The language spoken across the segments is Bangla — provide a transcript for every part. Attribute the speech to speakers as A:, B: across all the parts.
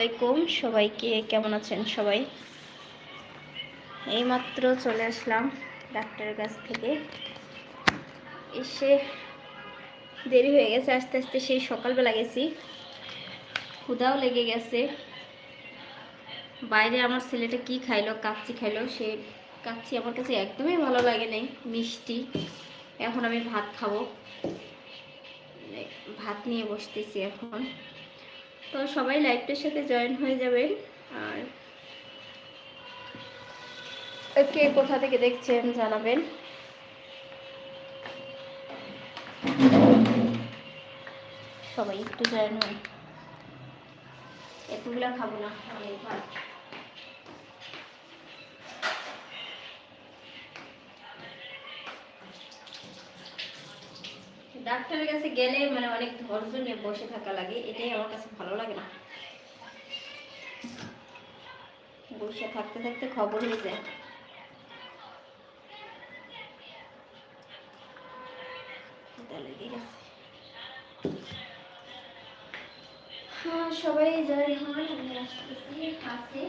A: আলাইকুম, সবাইকে কেমন আছেন সবাই? এইমাত্র চলে আসলাম ডাক্তারের কাছ থেকে। এসে দেরি হয়ে গেছে, আস্তে আস্তে সেই সকালবেলা গেছি। ক্ষুদাও লেগে গেছে। বাইরে আমার ছেলেটা কি খাইলো, কাচ্চি খাইলো, সে কাচ্চি আমার কাছে একদমই ভালো লাগে নাই, মিষ্টি। এখন আমি ভাত খাব। ভাত নিয়ে বসতেছি এখন। তো সবাই লাইভটার সাথে জয়েন হয়ে যাবেন। আর কে কোথা থেকে দেখছেন জানাবেন। সবাই একটু জয়েন হয় এতগুলা খাব না অনেক ডাক্তারের কাছে গেলে মানে অনেক ধৈর্য নিয়ে বসে থাকা লাগে, এটাই আমার কাছে ভালো লাগে না। বসে থাকতে থাকতে খবর হয়ে যায়। হ্যাঁ সবাই জয় হন, আমি আসতেছি, কাছে।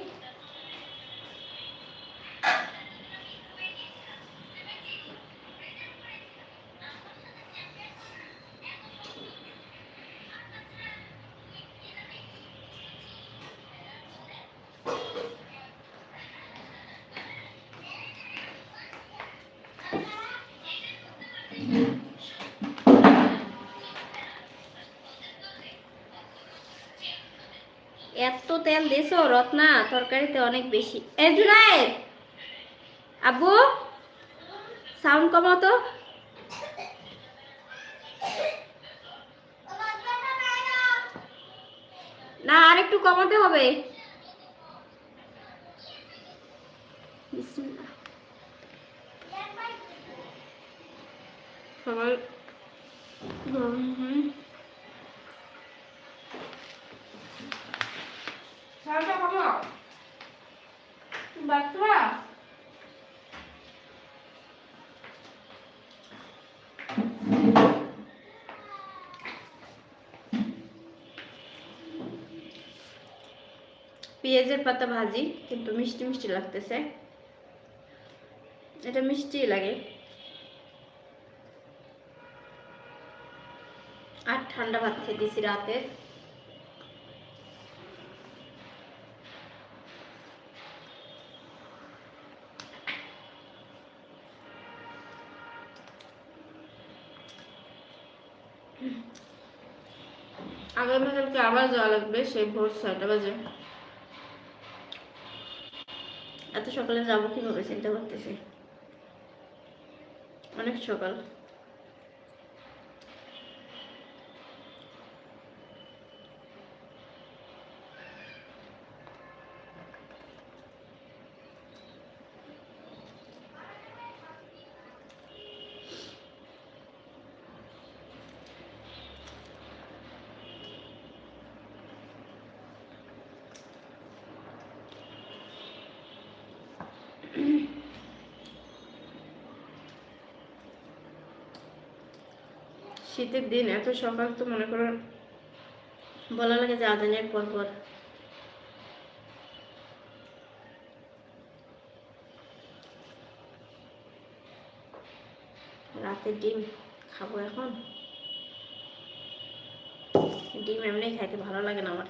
A: এত তেল দিছো, রত্না, তরকারিতে অনেক বেশি। এ আব্বু সাউন্ড কমাও তো। না, আর একটু কমাতে হবে। সবাই বাচ্চা পেঁয়াজের পাতা ভাজি, কিন্তু মিষ্টি মিষ্টি লাগতেছে। এটা মিষ্টি লাগে। আর ঠান্ডা ভাত খেতেছি রাতের। আগামীকালকে আবার যাওয়া লাগবে, সেই ভোর ছয়টা বাজে। এত সকালে যাব কীভাবে? চিন্তা করতেছি। অনেক সকাল। শীতের দিন, এত সকাল তো মনে করো বলা লাগে যে আজানের পর পর। রাতে ডিম খাব এখন। ডিম এমনি খাইতে ভালো লাগে না আমার।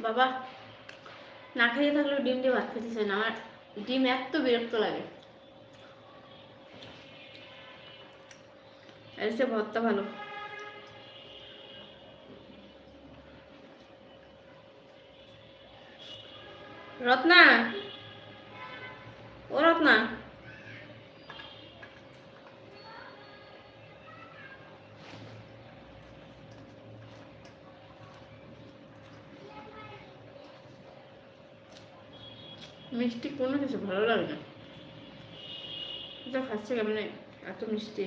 A: বাবা, না খেয়ে থাকলেও ডিম দিয়ে ভাত খেতে চাই না। আমার ডিম এত বিরক্ত লাগে। চেয়ে ভর্তা ভালো। রত্না? ও রত্না? মিষ্টি কোনো কিছু ভালো লাগে না। এটা খাচ্ছে কেমন
B: এত মিষ্টি?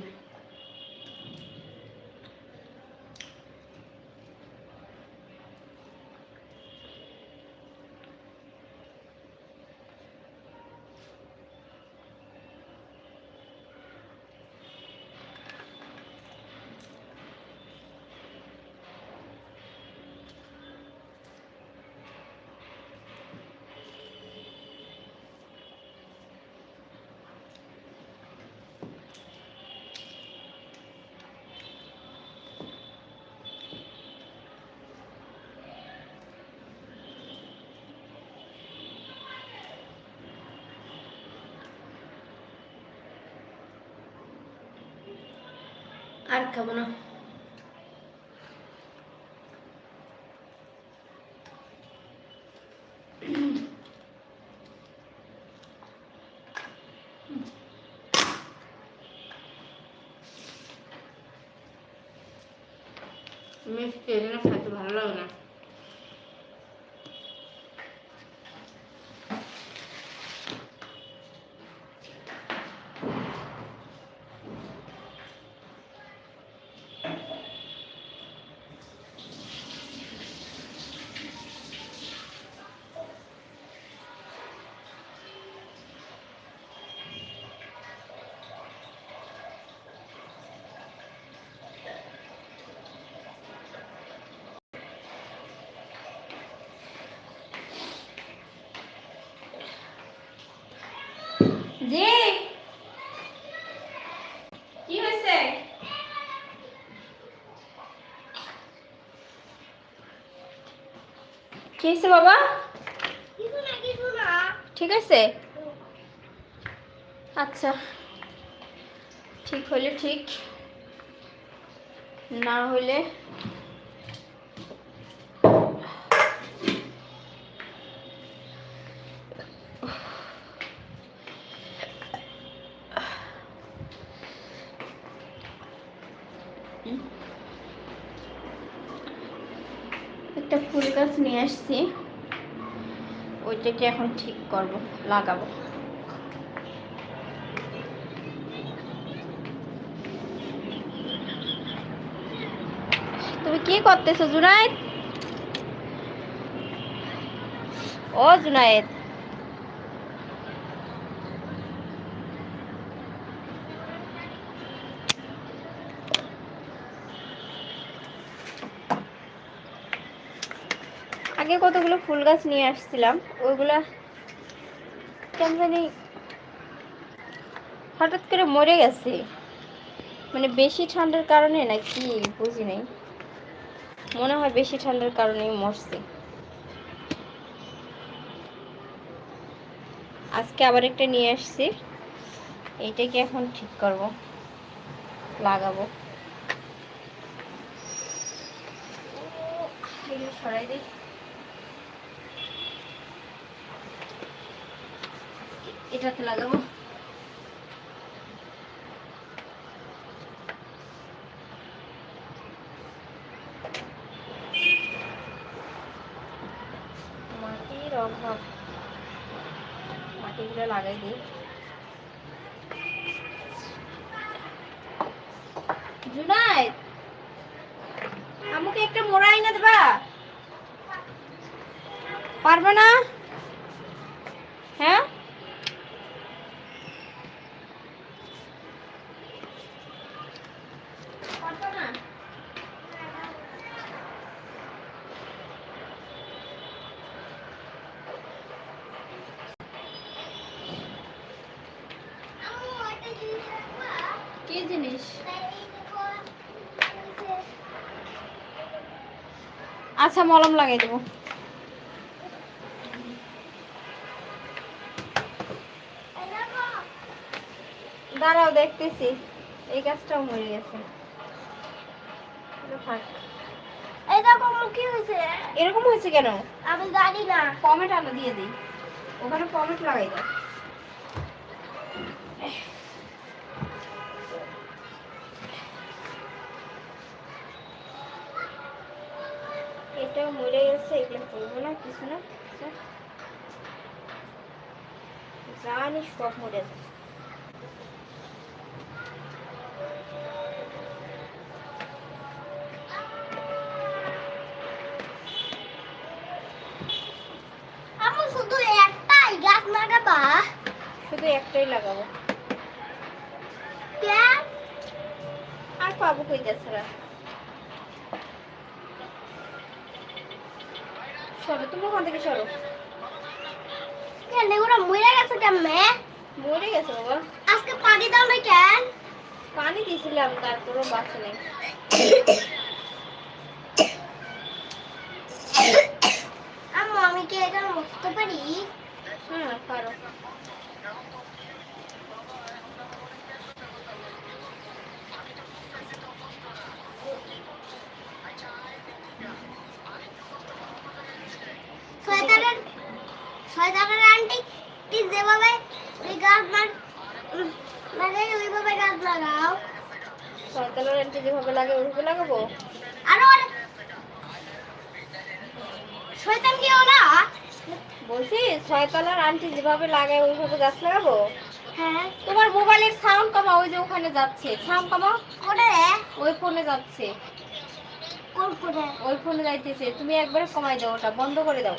A: আর খাব না।
B: মিষ্টি এই জন্য খেতে ভালো লাগে না।
A: জি। কি হয়েছে? কি হয়েছে বাবা? ঠিক আছে? আচ্ছা। ঠিক হলে ঠিক না হলে একটা ফুল গাছ নিয়ে আসছি ওইটাকে এখন ঠিক করব লাগাবো। তুমি কি করতেছো জুনায়েদ? ও জুনায়েদ। আগে কতগুলো ফুল গাছ নিয়ে আসছিলাম, ওইগুলা কেন জানি হঠাৎ করে মরে গেছে। মানে বেশি ঠান্ডার কারণে না কি বুঝি নাই। মনে হয় বেশি ঠান্ডার কারণেই মরছে। আজকে আবার একটা নিয়ে আসছি, এইটাকে এখন ঠিক করব, লাগাবো। সরাই দিই এটাতে লাগাবো। মাটির অভাব। মাটিগুলো লাগাই দিই। জুনাইদ আমাকে একটা মোড়া এনে দেবা। পারবে না হ্যাঁ পারবে না জিনিস। আচ্ছা মলম লাগাই দেবো। দাঁড়াও দেখতেছি। এই গাছটাও মরে গেছে। থাক।
C: কি হয়েছে?
A: এরকম হয়েছে কেন?
C: আমি জানি না।
A: পমেট আলো দিয়ে দিই। ওখানে পমেট লাগাই দাও। মরে গেছে এগুলো করব না কিছু না আচ্ছা। জানি সব মরে যাবে। শুধু একটাই লাগাবো? আর পাবো কই গাছরা সরো তুমি ওখান থেকে সরো
C: কেন ওরা মরে গেছে কেমনে?
A: মরে গেছে বাবা।
C: আজকে পানি দাও না কেন?
A: পানি দিয়েছিলাম তারপরও বাঁচে নাই।
C: আম্মু আমি কি এটা মুছতে পারি?
A: হ্যাঁ পারো।
C: শয়তানের আন্টি তুই যেভাবে ওই গাছ মানে ওইভাবে গাছ লাগাও।
A: সরকারের এন্ট্রি যেভাবে লাগে ওইভাবে লাগাবো?
C: আরও শয়তান কি ওরা
A: বলছি ছয়তলার আন্টি যেভাবে লাগায় ওইভাবে গাছ লাগাবো?
C: হ্যাঁ।
A: তোমার মোবাইলের সাউন্ড কমা ওই যে ওখানে যাচ্ছে। সাউন্ড কমা
C: করে
A: ওই ফোনে যাচ্ছে।
C: কোন করে
A: ওই ফোনে যাইতেছে। তুমি একবারে কমাই দাও ওটা বন্ধ করে দাও।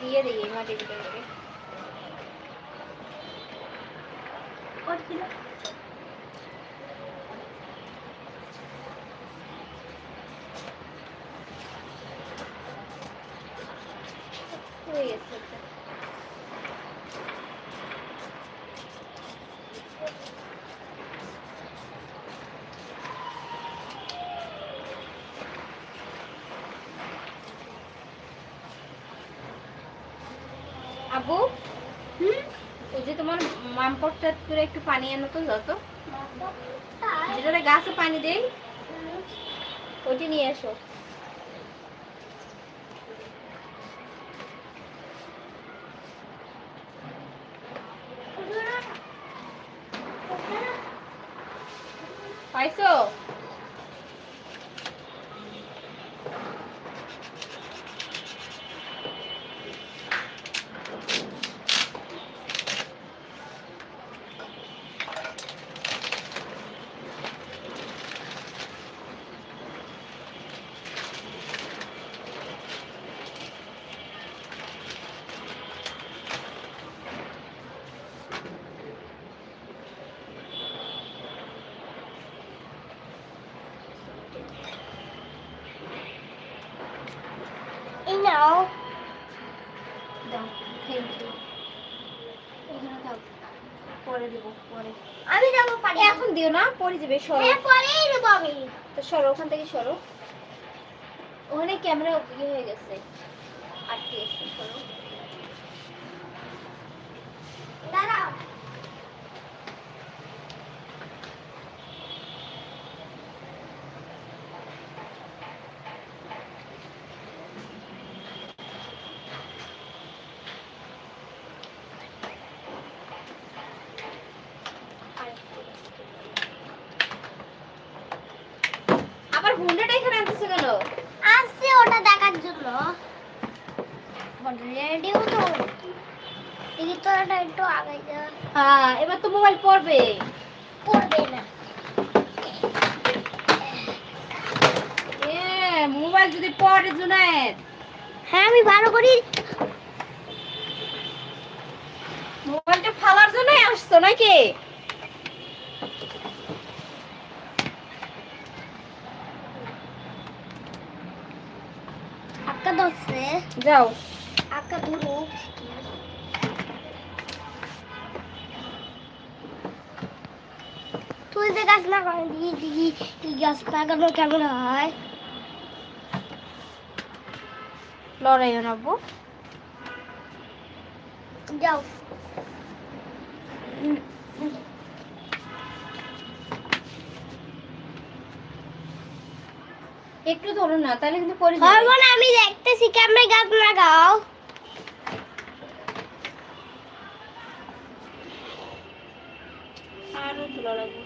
A: দিয়ে দিই মাটির ভিতরে
C: করছিল
A: হয়ে গেছে এটা।
C: হুম?
A: ওই যে তোমার মামপটটা করে একটু পানি আনো তো যত যেটাতে গাছে পানি দেই। ওইটি নিয়ে এসো। দাও থ্যাংক ইউ এখানে থাক পরে দেবো পরে।
C: আমি যাব পারি
A: এখন দিও না পরে যাবে সরো।
C: হ্যাঁ পরেই নেব আমি।
A: তো সরো ওখান থেকে সরো। ওখানে ক্যামেরা ইয়ে হয়ে গেছে। আটকে গেছে সরো।
C: দাঁড়াও
A: আবার হুন্ডাটা এখানে আনতেছে কেন
C: আসছে ওটা জন্য রেডিও তো দেখি তো এটা একটু আগে
A: হ্যাঁ এবার তো মোবাইল পড়বে
C: পড়বে না
A: মোবাইল যদি পড়ে জুনায়েদ
C: হ্যাঁ আমি ভালো করি
A: মোবাইলটা ফালার জন্যই আসছো নাকি
C: আক্কা ধরছে
A: যাও
C: আক্কা ধরু তুই যে গাছ লাগানো দিই দেখি এই গাছ লাগানো কেমন হয়
A: লড়াইও নাবো
C: যাও
A: একটু না তাহলে কিন্তু পড়ে যাবে
C: না আমি দেখতেছি কেমন গাছ লাগাও
A: আরও তুলা লাগবে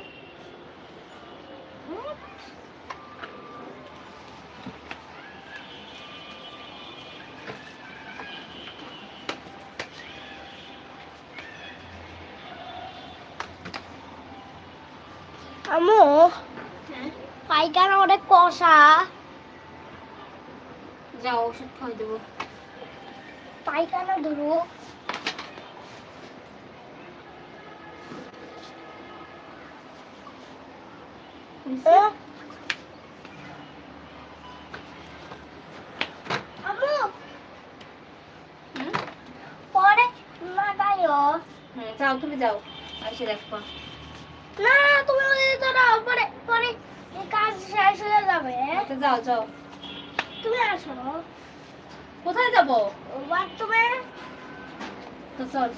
C: আমু
A: হ্যাঁ
C: পায়খানা অনেক কষা
A: যাও ওষুধ খাওয়াই দেবো
C: পায়খানা ধরো আমু
A: হুম?
C: পরে লাগাইও
A: হুম, যাও তুমি যাও। এসে দেখো
C: না তুমি না পরে পরে কাজ শেষ হয়ে যাবে
A: তো যাও যাও
C: তুমি আসো
A: কোথায় যাব?
C: বাথরুমে।
A: তো চল।